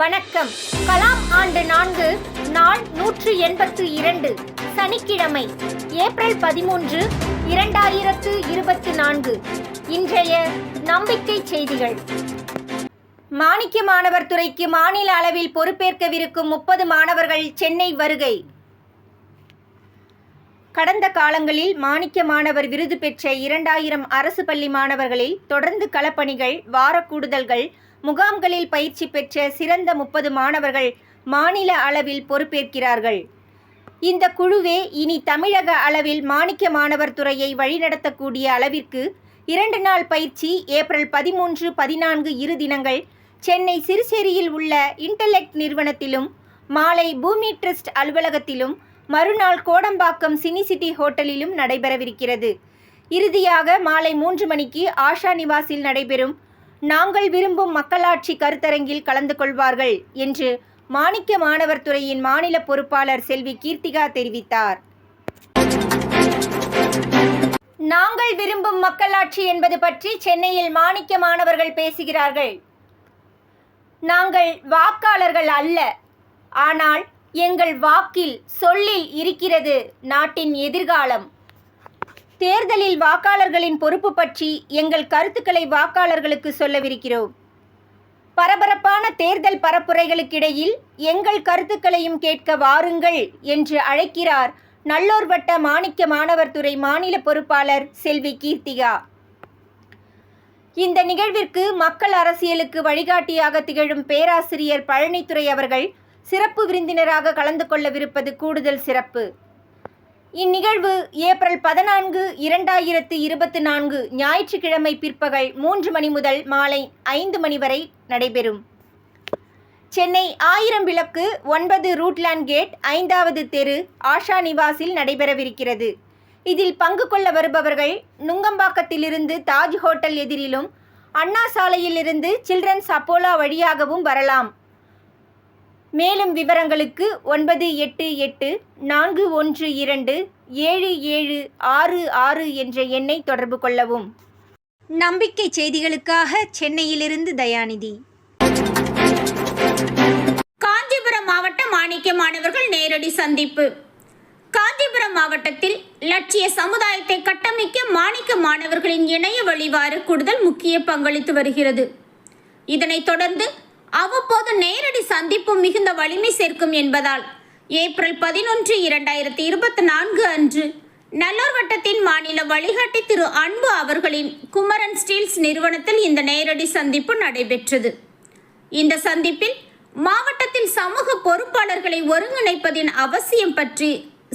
வணக்கம். கலாம் ஆண்டு நான்கு நாள் நூற்று எண்பத்து இரண்டு சனிக்கிழமை ஏப்ரல் பதிமூன்று இரண்டாயிரத்து இருபத்து நான்கு. இன்றைய நம்பிக்கை செய்திகள். மாணிக்க மாணவர் துறைக்கு மாநில அளவில் பொறுப்பேற்கவிருக்கும் முப்பது மாணவர்கள் சென்னை வருகை. கடந்த காலங்களில் மாணிக்க மாணவர் விருது பெற்ற இரண்டாயிரம் அரசு பள்ளி மாணவர்களில் தொடர்ந்து களப்பணிகள் வாரக்கூடுதல்கள் முகாம்களில் பயிற்சி பெற்ற சிறந்த முப்பது மாணவர்கள் மாநில அளவில் பொறுப்பேற்கிறார்கள். இந்த குழுவே இனி தமிழக அளவில் மாணிக்க மாணவர் துறையை வழிநடத்தக்கூடிய அளவிற்கு இரண்டு நாள் பயிற்சி ஏப்ரல் பதிமூன்று பதினான்கு இரு தினங்கள் சென்னை சிறுசேரியில் உள்ள இன்டலெக்ட் நிறுவனத்திலும் மாலை பூமி ட்ரஸ்ட் அலுவலகத்திலும் மறுநாள் கோடம்பாக்கம் சினி சிட்டி ஹோட்டலிலும் நடைபெறவிருக்கிறது. இறுதியாக மாலை மூன்று மணிக்கு ஆஷா நிவாஸில் நடைபெறும் நாங்கள் விரும்பும் மக்களாட்சி கருத்தரங்கில் கலந்து கொள்வார்கள் என்று மாணிக்க மாணவர் துறையின் மாநில பொறுப்பாளர் செல்வி கீர்த்திகா தெரிவித்தார். நாங்கள் விரும்பும் மக்களாட்சி என்பது பற்றி சென்னையில் மாணிக்க மாணவர்கள் பேசுகிறார்கள். நாங்கள் வாக்காளர்கள் அல்ல. ஆனால் எங்கள் வாக்கில் சொல்லில் இருக்கிறது நாட்டின் எதிர்காலம். தேர்தலில் வாக்காளர்களின் பொறுப்பு பற்றி எங்கள் கருத்துக்களை வாக்காளர்களுக்கு சொல்லவிருக்கிறோம். பரபரப்பான தேர்தல் பரப்புரைகளுக்கிடையில் எங்கள் கருத்துக்களையும் கேட்க வாருங்கள் என்று அழைக்கிறார் நல்லூர் வட்ட மாணிக்க மாணவர் துறை மாநில பொறுப்பாளர் செல்வி கீர்த்திகா. இந்த நிகழ்விற்கு மக்கள் அரசியலுக்கு வழிகாட்டியாக திகழும் பேராசிரியர் பழனித்துறை அவர்கள் சிறப்பு விருந்தினராக கலந்து கொள்ளவிருப்பது கூடுதல் சிறப்பு. இந்நிகழ்வு ஏப்ரல் பதினான்கு இரண்டாயிரத்து இருபத்தி நான்கு ஞாயிற்றுக்கிழமை பிற்பகல் மூன்று மணி முதல் மாலை ஐந்து மணி வரை நடைபெறும். சென்னை ஆயிரம் விளக்கு ஒன்பது ரூட்லேண்ட் கேட் ஐந்தாவது தெரு ஆஷா நிவாஸில் நடைபெறவிருக்கிறது. இதில் பங்கு கொள்ள வருபவர்கள் நுங்கம்பாக்கத்திலிருந்து தாஜ் ஹோட்டல் எதிரிலும் அண்ணா சாலையிலிருந்து சில்ட்ரன்ஸ் அப்போலா வழியாகவும் வரலாம். மேலும் விவரங்களுக்கு ஒன்பது எட்டு எட்டு நான்கு ஒன்று இரண்டு ஏழு ஏழு ஆறு ஆறு என்ற எண்ணை தொடர்பு கொள்ளவும். நம்பிக்கை செய்திகளுக்காக சென்னையிலிருந்து தயாநிதி. காஞ்சிபுரம் மாவட்ட மாணிக்க மாணவர்கள் நேரடி சந்திப்பு. காஞ்சிபுரம் மாவட்டத்தில் லட்சிய சமுதாயத்தை கட்டமைக்க மாணிக்க மாணவர்களின் இணைய வழிவாறு கூடுதல் முக்கிய பங்களித்து வருகிறது. இதனைத் தொடர்ந்து அவ்வப்போது நேரடி சந்திப்பு மிகுந்த வலிமை சேர்க்கும் என்பதால் ஏப்ரல் பதினொன்று இரண்டாயிரத்தி இருபத்தி நான்கு அன்று நல்லூர் வட்டத்தின் மாநில வழிகாட்டி திரு அன்பு அவர்களின் குமரன் ஸ்டீல்ஸ் நிறுவனத்தில் இந்த நேரடி சந்திப்பு நடைபெற்றது. இந்த சந்திப்பில் மாவட்டத்தில் சமூக பொறுப்பாளர்களை ஒருங்கிணைப்பதின் அவசியம் பற்றி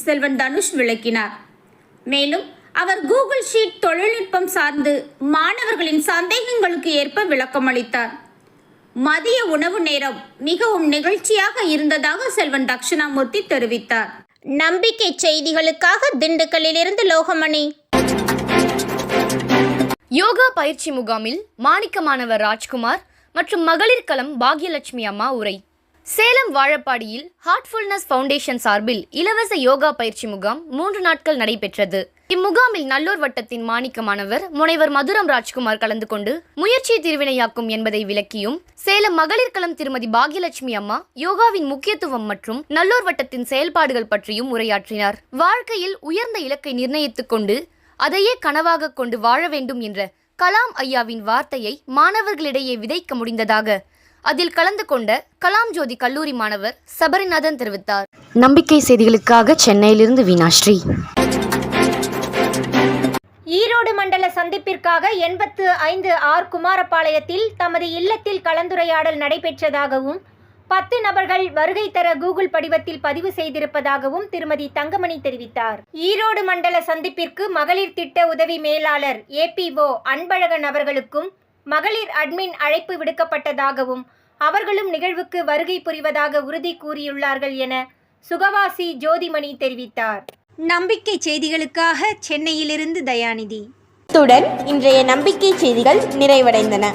செல்வன் தனுஷ் விளக்கினார். மேலும் அவர் கூகுள் ஷீட் தொழில்நுட்பம் சார்ந்து மாணவர்களின் சந்தேகங்களுக்கு ஏற்ப விளக்கமளித்தார். மதிய உணவு நேரம் மிகவும் நிகழ்ச்சியாக இருந்ததாக செல்வன் தக்ஷணாமூர்த்தி தெரிவித்தார். நம்பிக்கை செய்திகளுக்காக திண்டுக்கல்லிலிருந்து லோகமணி. யோகா பயிற்சி முகாமில் மாணிக்க மாணவர் ராஜ்குமார் மற்றும் மகளிர் களம் பாக்யலட்சுமி அம்மா உரை. சேலம் வாழப்பாடியில் ஹார்ட்ஃபுல்னஸ் ஃபவுண்டேஷன் சார்பில் இலவச யோகா பயிற்சி முகாம் மூன்று நாட்கள் நடைபெற்றது. இம்முகாமில் நல்லூர் வட்டத்தின் மாணிக்க மாணவர் முனைவர் மதுரம் ராஜ்குமார் கலந்து கொண்டு முயற்சி திருவினையாக்கும் என்பதை விளக்கியும் சேலம் மகளிர் களம் திருமதி பாகியலட்சுமி அம்மா யோகாவின் முக்கியத்துவம் மற்றும் நல்லூர் வட்டத்தின் செயல்பாடுகள் பற்றியும் உரையாற்றினார். வாழ்க்கையில் உயர்ந்த இலக்கை நிர்ணயித்துக் கொண்டு அதையே கனவாக கொண்டு வாழ வேண்டும் என்ற கலாம் ஐயாவின் வார்த்தையை மாணவர்களிடையே விதைக்க முடிந்ததாக அதில் கலந்து கொண்ட கலாம் ஜோதி கல்லூரி மாணவர் சபரிநாதன் தெரிவித்தார். நம்பிக்கை செய்திகளுக்காக சென்னையிலிருந்து வீணாஸ்ரீ. ஈரோடு மண்டல சந்திப்பிற்காக எண்பத்து ஐந்து ஆர் குமாரபாளையத்தில் தமது இல்லத்தில் கலந்துரையாடல் நடைபெற்றதாகவும் பத்து நபர்கள் வருகை தர கூகுள் படிவத்தில் பதிவு செய்திருப்பதாகவும் திருமதி தங்கமணி தெரிவித்தார். ஈரோடு மண்டல சந்திப்பிற்கு மகளிர் திட்ட உதவி மேலாளர் ஏபிஓ அன்பழகன் அவர்களுக்கும் மகளிர் அட்மின் அழைப்பு விடுக்கப்பட்டதாகவும் அவர்களும் நிகழ்வுக்கு வருகை புரிவதாக உறுதி கூறியுள்ளார்கள் என சுகவாசி ஜோதிமணி தெரிவித்தார். நம்பிக்கை செய்திகளுக்காக சென்னையிலிருந்து தயாநிதி. இத்துடன் இன்றைய நம்பிக்கை செய்திகள் நிறைவடைந்தன.